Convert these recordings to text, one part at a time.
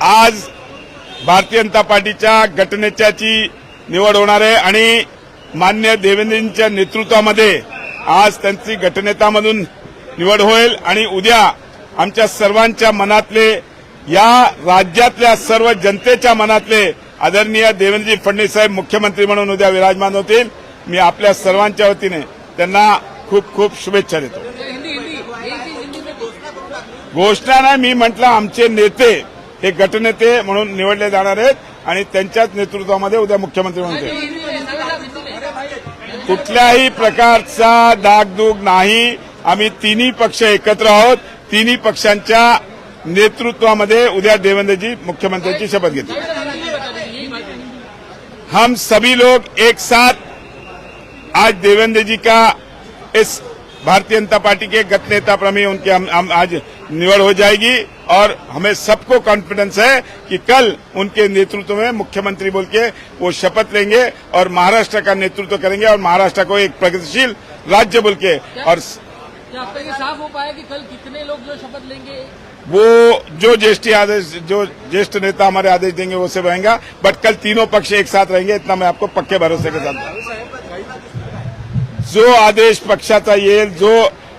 आज भारतीय जनता पार्टीच्या गटनेत्याची निवड होणार आहे आणि मान्य देवेंद्रजींच्या नेतृत्वामध्ये आज त्यांची गटनेतामधून निवड होईल आणि उद्या आमच्या सर्वांच्या मनातले या राज्यातल्या सर्व जनतेच्या मनातले आदरणीय देवेंद्रजी फडणवीस साहेब मुख्यमंत्री म्हणून उद्या विराजमान होतील. मी आपल्या सर्वांच्या वतीने त्यांना खूप खूप शुभेच्छा देतो. घोषणा नाही मी म्हटलं आमचे नेते हे गटनेते म्हणून निवडले जाणार आहेत आणि त्यांच्याच नेतृत्वामध्ये उद्या मुख्यमंत्री म्हणून कुठल्याही प्रकारचा डागडूग नाही. आम्ही तिन्ही पक्ष एकत्र आहोत. तिन्ही पक्षांच्या नेतृत्वामध्ये उद्या देवेंद्रजी मुख्यमंत्र्यांची शपथ घेतील. हम सभी लोग एक साथ आज देवेंद्र जी का इस भारतीय जनता पार्टी के गत नेता प्रमेय उनके हम, हम आज निवड़ हो जाएगी और हमें सबको कॉन्फिडेंस है कि कल उनके नेतृत्व में मुख्यमंत्री बोल के वो शपथ लेंगे और महाराष्ट्र का नेतृत्व करेंगे और महाराष्ट्र को एक प्रगतिशील राज्य बोल के और क्या ये साफ़ हो पाया कि कल कितने लोग जो शपथ लेंगे? वो जो ज्येष्ठ आदेश जो ज्येष्ठ नेता हमारे आदेश देंगे वो से रहेगा बट कल तीनों पक्ष एक साथ रहेंगे इतना मैं आपको पक्के भरोसे के साथ जो आदेश पक्षाचा येईल जो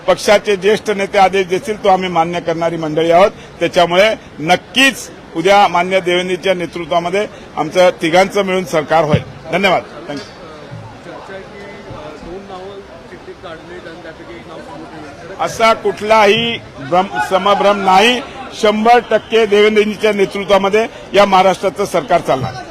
पक्षाचे ज्येष्ठ नेते आदेश देतील तो आम्ही मान्य करणारी मंडळी आहोत. त्याच्यामुळे नक्कीच उद्या मान्य देवेंद्रच्या नेतृत्वामध्ये आमचं तिघांचं मिळून सरकार होईल. धन्यवाद. थँक्यू असा कुठलाही भ्रम समभ्रम नाही. शंभर टक्के देवेंद्रजीच्या नेतृत्वामध्ये या महाराष्ट्राचं सरकार चालणार.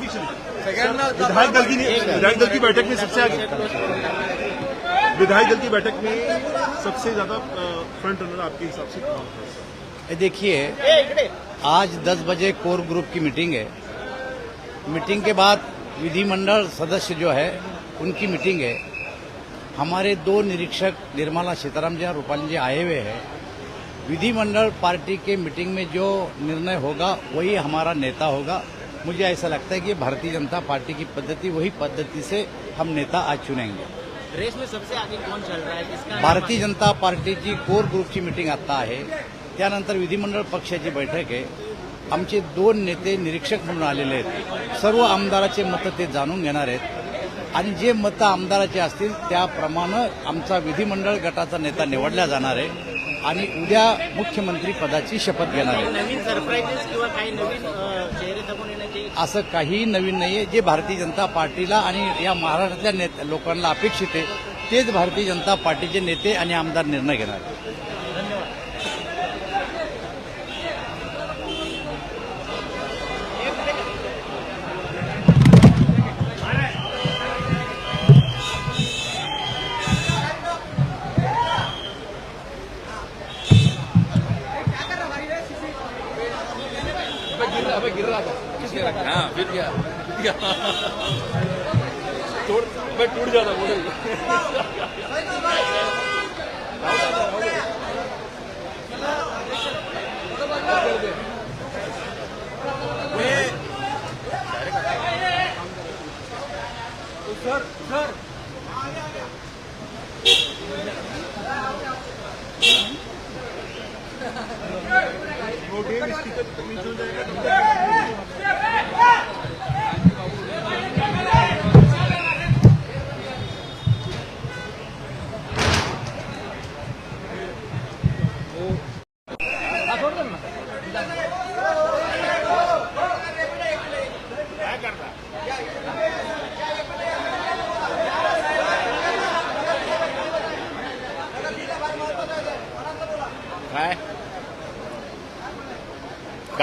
विधायक दल की विधायक दल की बैठक में सबसे आगे। विधायक दल की बैठक में सबसे ज़्यादा फ्रंट रनर आपके हिसाब से कौन देखिए आज 10 बजे कोर ग्रुप की मीटिंग है। मीटिंग के बाद विधिमंडल सदस्य जो है उनकी मीटिंग है। हमारे दो निरीक्षक निर्मला सीताराम जी और रूपाली जी आए हुए हैं। विधिमंडल पार्टी के मीटिंग में जो निर्णय होगा वही हमारा नेता होगा। मुझे ऐसा लगता है कि भारतीय जनता पार्टी की पद्धति वही पद्धति से हम नेता आज चुनेंगे। रेस में सबसे आगे कौन चल रहा है? किसका भारतीय जनता पार्टीची कोर ग्रुपची मिटिंग आता आहे त्यानंतर विधिमंडळ पक्षाची बैठक आहे। आमचे दोन नेते निरीक्षक म्हणून आलेले आहेत। सर्व आमदाराचे मतं ते जाणून घेणार आहेत। आणि जे मतं आमदाराचे असतील त्याप्रमाणे आमचा विधिमंडळ गटाचा नेता निवडला जाणार आहे. आणि उद्या मुख्यमंत्री पदाची शपथ घेणार आहे किंवा काही नवीन असं नाहीये. जे भारतीय जनता पार्टीला आणि या महाराष्ट्रातल्या लोकांना अपेक्षित आहे तेच भारतीय जनता पार्टीचे नेते आणि आमदार निर्णय घेणार आहेत. तोड मैं टूट जाता बोले। काय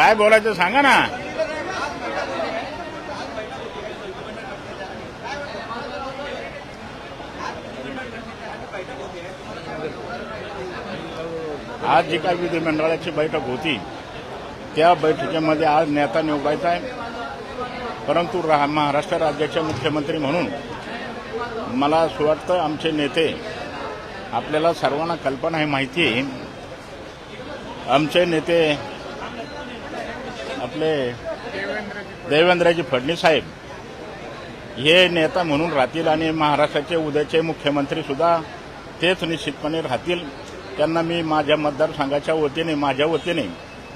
काय बोलायचं सांगा ना. आज जी काही विधिमंडळाची बैठक होती त्या बैठकीमध्ये आज नेता निवडायचा आहे परंतु रा महाराष्ट्र राज्याचे मुख्यमंत्री म्हणून मला असं वाटतं आमचे नेते आपल्याला सर्वांना कल्पना आहे माहिती आमचे नेते आपले देवेंद्रजी फडणवीस साहेब हे नेता म्हणून राहतील आणि महाराष्ट्राचे उद्याचे मुख्यमंत्री सुद्धा तेच निश्चितपणे राहतील. त्यांना मी माझ्या मतदारसंघाच्या वतीने माझ्या वतीने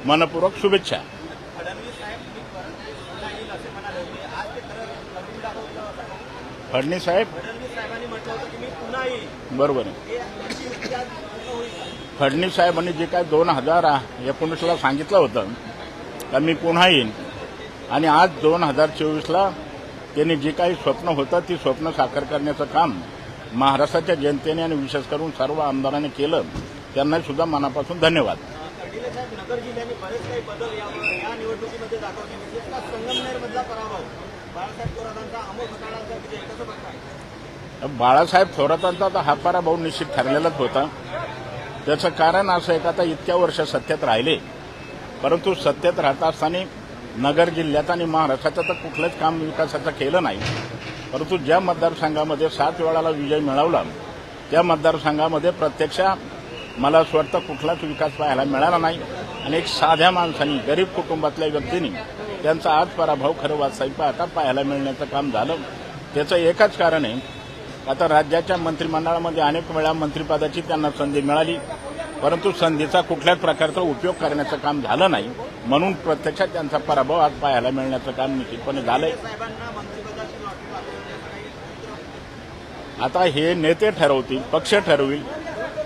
मनपूर्वक शुभेच्छा. फडणवीस साहेब? बरोबर आहे. फडणवीस साहेबांनी जे काय दोन हजार एकोणीसला सांगितलं होतं का मी पुन्हा येईन? आणि आज दोन हजार चोवीसला त्यांनी जे काही स्वप्न होतं ती स्वप्न साकार करण्याचं काम महाराष्ट्राच्या जनतेने आणि विशेष करून सर्व आमदारांनी केलं. त्यांना सुद्धा मनापासून धन्यवाद. नगर जिल्ह्याने बरेच काही बदल या निवडणुकीमध्ये दाखवले विशेषतः संगमनेरमधला पराभव बाळासाहेब थोरातांचा अमोल विजय कसं बघताय बाळासाहेब थोरातांचा तर हा पराभव निश्चित ठरलेलाच होता. त्याचं कारण असं आहे का आता इतक्या वर्ष सत्तेत राहिले. परंतु सत्तेत राहता असताना नगर जिल्ह्यात आणि महाराष्ट्राचं तर कुठलंच काम विकासाचं केलं नाही. परंतु ज्या मतदारसंघामध्ये सात वेळाला विजय मिळवला त्या मतदारसंघामध्ये प्रत्यक्ष मला असं वाटतं कुठलाच विकास पाहायला मिळाला नाही. आणि एक साध्या माणसानी गरीब कुटुंबातल्या व्यक्तींनी त्यांचा आज पराभव खरं वास्तविक पाहता पाहायला मिळण्याचं काम झालं. त्याचं एकच कारण आहे आता राज्याच्या मंत्रिमंडळामध्ये अनेक वेळा मंत्रिपदाची त्यांना संधी मिळाली. परंतु संधीचा कुठल्याच प्रकारचा उपयोग करण्याचं काम झालं नाही म्हणून प्रत्यक्षात त्यांचा पराभव आज पाहायला मिळण्याचं काम निश्चितपणे झालंय. आता हे नेते ठरवतील पक्ष ठरवील.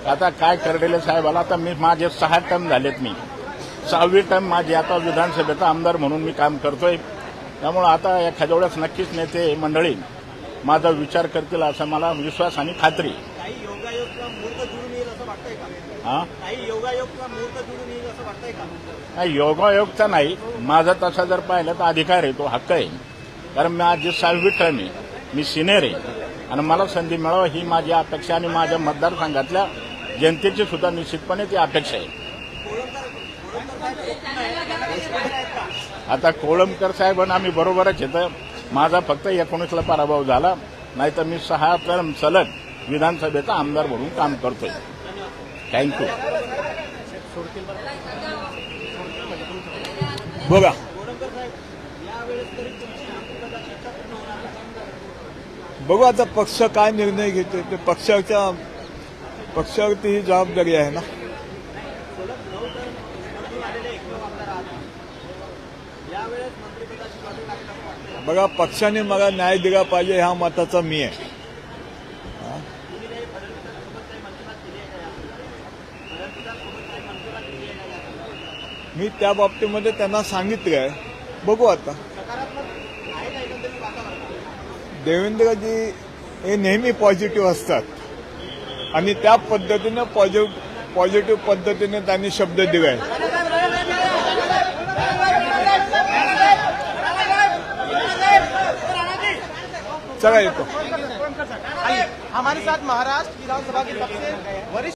आता काय करडेले साहेबाला आता मी माझे सहा टर्म झालेत मी. सहावी टर्म माझी आता विधानसभेचा आमदार म्हणून मी काम करतोय. त्यामुळं आता एखाद्या वेळेस नक्कीच नेते मंडळी माझा विचार करतील असा मला विश्वास आणि खात्री हा? नाही योगायोगचा नाही. माझा तसा जर पाहिलं तर अधिकार आहे तो हक्क आहे. कारण माझी सहावी टर्म आहे. मी सिनियर आहे. आणि मला संधी मिळावं ही माझी अपेक्षा आणि माझ्या मतदारसंघातल्या जनतेची सुद्धा निश्चितपणे ती अपेक्षा आहे. आता कोळंबकर साहेबांना आम्ही बरोबरच येतं माझा फक्त एकोणीसला पराभव झाला. नाही तर मी सहा टर्म सलग विधानसभेचा आमदार म्हणून काम करतोय. थँक्यू बघा. बघू आता पक्ष काय निर्णय घेते ते पक्षाच्या पक्षावरती ही जबाबदारी आहे ना? बघा पक्षाने मला न्याय दिला पाहिजे ह्या मताचा मी आहे. मी त्या बाबतीमध्ये त्यांना सांगितलं आहे बघू आता. देवेंद्रजी हे नेहमी पॉझिटिव्ह असतात. आणि त्या पद्धतीनं पॉझिटिव्ह पॉझिटिव्ह पद्धतीने त्यांनी शब्द दिलाय चला येतो. हमारे साथ महाराष्ट्र विधानसभा के सबसे वरिष्ठ